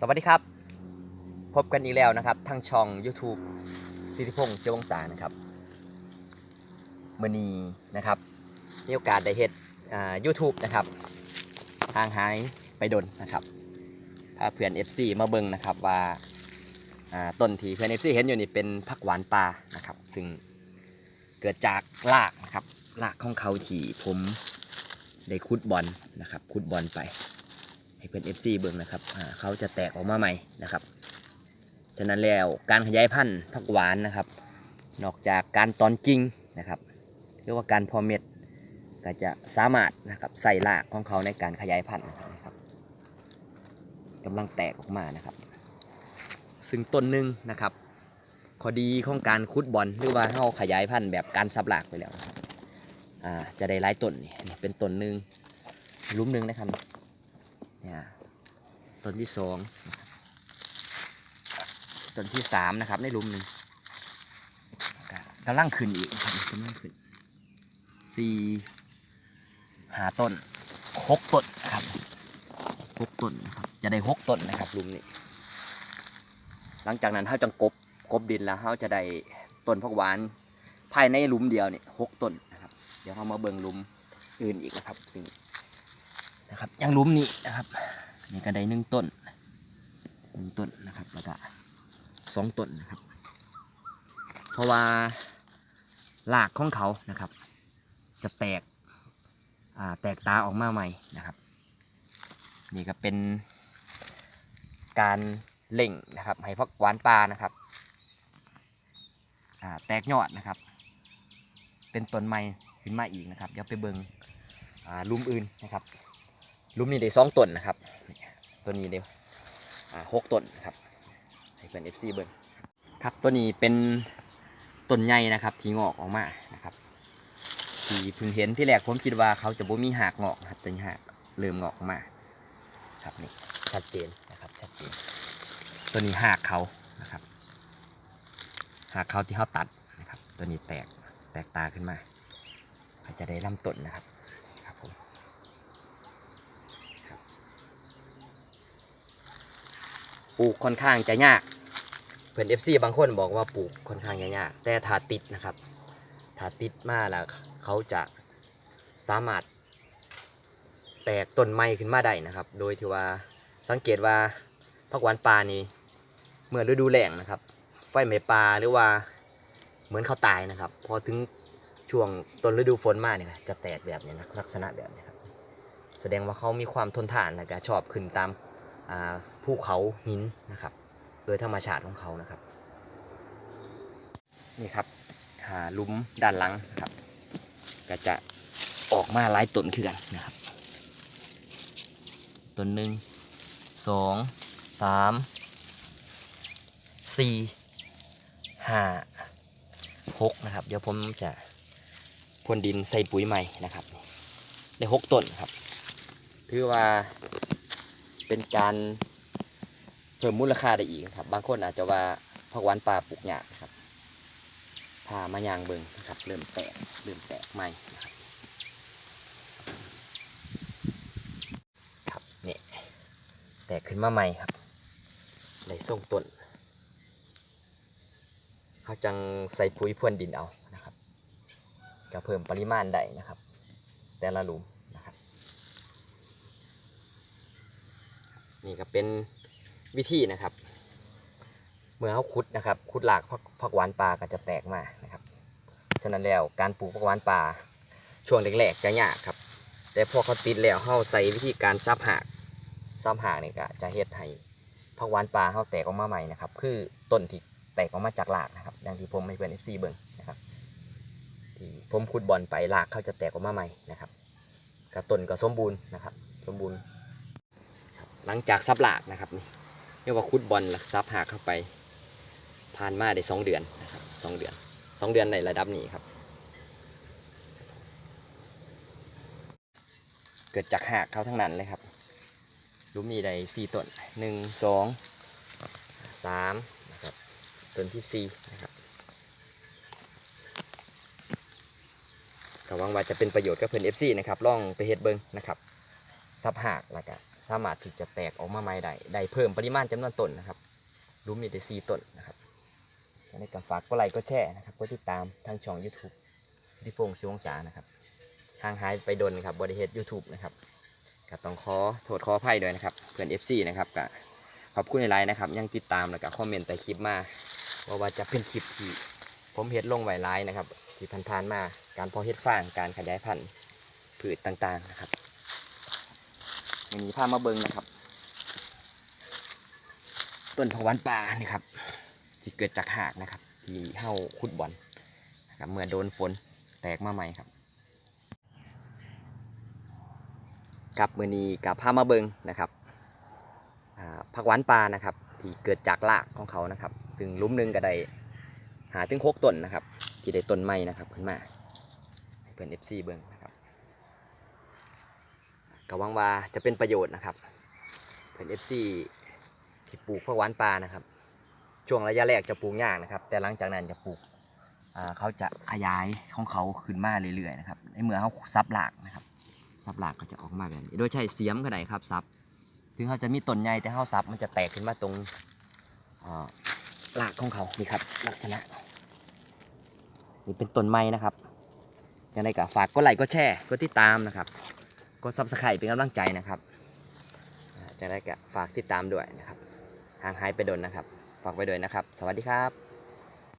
สวัสดีครับ พบกันอีกแล้วนะครับ ทางช่อง YouTube สิทธิพงศ์เสียวงศานะครับมือนีนะครับมีโอกาสได้เฮ็ดอ่า YouTube นะครับ ทางหายไปดนนะครับพาเพื่อน FC มาเบิ่งนะครับว่าาต้นที่เพื่อน FC เห็นอยู่นี่เป็นผักหวานป่านะครับ ซึ่งเกิดจากรากนะครับรากของเขาที่ผมได้คุดบอลนะครับคุดบอลไป ให้เพื่อน FC เบิ่งนะครับเขาจะแตกออกมาใหม่นะครับ ฉะนั้นแล้วการขยายพันธุ์ผักหวานนะครับ นอกจากการตอนกิ่งนะครับเรียกว่าการพอเม็ดก็จะสามารถนะครับใส่รากของเขาในการขยายพันธุ์นะครับกำลังแตกออกมานะครับ ซึ่งต้นหนึ่งนะครับข้อดีของการคุดบอลหรือว่าเฮาขยายพันธุ์แบบการสับรากไปแล้วนะครับจะได้หลายต้นนี่เป็นต้นหนึ่งลุ้มหนึ่งนะครับ เนี่ยต้นที่สองต้นที่สามนะครับในหลุมหนึ่งก็กำลังขึ้นอีกนะครับกำลังขึ้นสี่หาต้นหกต้นนะครับหกต้นนะครับจะได้หกต้นนะครับหลุมนี้ หลังจากนั้นเขาจะกบกบดินแล้วเขาจะได้ต้นผักหวานภายในหลุมเดียวนี่หกต้นนะครับ เดี๋ยวเรามาเบิ่งหลุมอื่นอีกนะครับซึ่ง นะครับย่างลุมนี้นะครับนี่ก็ได้หนึ่งต้นหนึ่งต้นนะครับแล้วก็สองต้นนะครับ เพราะว่ารากของเขานะครับ จะแตกแตกตาออกมาใหม่นะครับ นี่ก็เป็นการเล่งนะครับให้พักหวานปลานะครับแตกยอดนะครับ เป็นต้นใหม่ขึ้นมาอีกนะครับเดี๋ยวไปเบิงลุมอื่นนะครับ ลุมนี่ได้สองต้นนะครับ ตัวนี้เดียวหกต้นนะครับให้เป็น FC เบิ้งครับตัวนี้เป็นต้นใหญ่นะครับ ที่งอกออกมานะครับ ที่เพิ่งเห็นที่แรกผมคิดว่าเขาจะบ่มีหากงอกครับแต่นี่หากเริ่มงอกออกมา ครับนี่ชัดเจนนะครับชัดเจน ตัวนี้หากเขานะครับ หากเขาที่เขาตัดนะครับ ตัวนี้แตกแตกตาขึ้นมาเขาจะได้ลำต้นนะครับผม ปลูกค่อนข้างจะยาก เพื่อน FC บางคนบอกว่าปลูกค่อนข้างจะยาก แต่ถ้าติดนะครับ ถ้าติดมาแล้วเขาจะสามารถแตกต้นไม้ขึ้นมาได้นะครับ โดยที่ว่าสังเกตว่าผักหวานปลานี่เมื่อฤดูแล้งนะครับ ไฟไหม้ปลาหรือว่าเหมือนเขาตายนะครับ พอถึงช่วงต้นฤดูฝนมาเนี่ยจะแตกแบบนี้นะลักษณะแบบนี้ครับ แสดงว่าเขามีความทนทานและก็ชอบขึ้นตามอ่า ภูเขาหินนะครับ โดยธรรมชาติของเขานะครับ นี่ครับหาลุมด้านหลังนะครับ ก็จะออกมาหลายต้นขึ้นกันนะครับต้นหนึ่งสองสามสี่ห้าหกนะครับ เดี๋ยวผมจะพรวนดินใส่ปุ๋ยใหม่นะครับได้หกต้นครับ ถือว่าเป็นการ เพิ่มมูลค่าได้อีกนะครับ บางคนอาจจะว่าผักหวานป่าปลูกหยากนะครับพามายางเบิงนะครับ เริ่มแตกเริ่มแตกใหม่นะครับครับนี่ยแตกขึ้นมาใหม่ครับในส่งต้นเขาจังใส่ปุ๋ยพรวนดินเอานะครับก็เพิ่มปริมาณได้นะครับ แต่ละหลุมนะครับ นี่ก็เป็น วิธีนะครับ เมื่อเขาขุดนะครับขุดหลากผักผักหวานป่าก็จะแตกมานะครับฉะนั้นแล้วการปลูกผักหวานป่าช่วงแรกๆจะยากครับ แต่พอเขาติดแล้วเขาใส่วิธีการซับหากซับหากนี่ก็จะเฮ็ดให้ผักหวานป่าเขาแตกออกมาใหม่นะครับ คือต้นที่แตกออกมาจากหลากนะครับ อย่างที่ผมให้เพื่อน FC เบิ่งนะครับ ที่ผมขุดบอลไปหลากเขาจะแตกออกมาใหม่นะครับกระต้นก็สมบูรณ์นะครับ สมบูรณ์หลังจากซับหลากนะครับนี่ รียกว่าคุดบอลหลักซับหากเข้าไปผ่านมาได้สองเดือนนะครับสองเดือนสองเดือนในระดับนี้ครับ เกิดจากหากเขาทั้งนั้นเลยครับรูมีได้สี่ต้นหนึ่งสองสามนะครับต้นที่สี่นะครับก็หวังว่าจะเป็นประโยชน์กับเพื่อนเอฟซีนะครับลองไปเฮ็ดเบิ้งนะครับซับหากแล้วก็ สามารถที่จะแตกออกมาใหม่ได้ได้เพิ่มปริมาณจำนวนต้นนะครับรุมนี่ได้สี่ต้นนะครับในการฝากก็ไลค์ก็แชร์นะครับก็ติดตามทางช่อง YouTube สิทธิพงศ์ศิวงศานะครับห่างหายไปดนครับบริเฮดยูทูบนะครับก็ต้องขอโทษขออภัยด้วยนะครับเพื่อน FC นะครับก็ขอบคุณในไลน์นะครับ ยังติดตามแล้วก็คอมเมนต์ใต้คลิปมาว่าว่าจะเป็นคลิปที่ผมเฮ็ดลงไว้ไลน์นะครับที่ผ่านๆมาการเพาะเฮ็ดฟางการขยายพันธุ์พืชต่างๆนะครับ วันนี้พามาเบิงนะครับ ต้นผักวานป่านี่ครับ ที่เกิดจากหากนะครับ ที่เห่าขุดบอนนะครับเมื่อโดนฝนแตกมาใหม่ครับกับมือนี้กับพามาเบิงนะครับผักหวานป่านะครับ ที่เกิดจากรากของเขานะครับ ซึ่งลุ้มหนึ่งก็ได้หาถึงหกต้นนะครับ ที่ได้ต้นใหม่นะครับขึ้นมาเพื่อนเอฟซีเบิงนะ ก็หวังว่าจะเป็นประโยชน์นะครับเพื่อนเอฟซีที่ปลูกผักหวานป่านะครับ ช่วงระยะแรกจะปลูกยากนะครับ แต่หลังจากนั้นจะปลูกเขาจะขยายของเขาขึ้นมาเรื่อยๆนะครับในเมื่อเขาซับหลากนะครับซับหลากก็จะออกมาแบบนี้โดยใช้เสียมก็ได้ครับซับถึงเขาจะมีต้นใหญ่แต่เขาซับมันจะแตกขึ้นมาตรงหลากของเขานี่ครับลักษณะนี่เป็นต้นไม้นะครับยังไงก็ฝากกดไลค์กดแชร์กดติดตามนะครับ กดซับสไครต์เป็นกำลังใจนะครับจะได้ก็ฝากติดตามด้วยนะครับห่างหายไปโดนนะครับ ฝากไปด้วยนะครับ สวัสดีครับ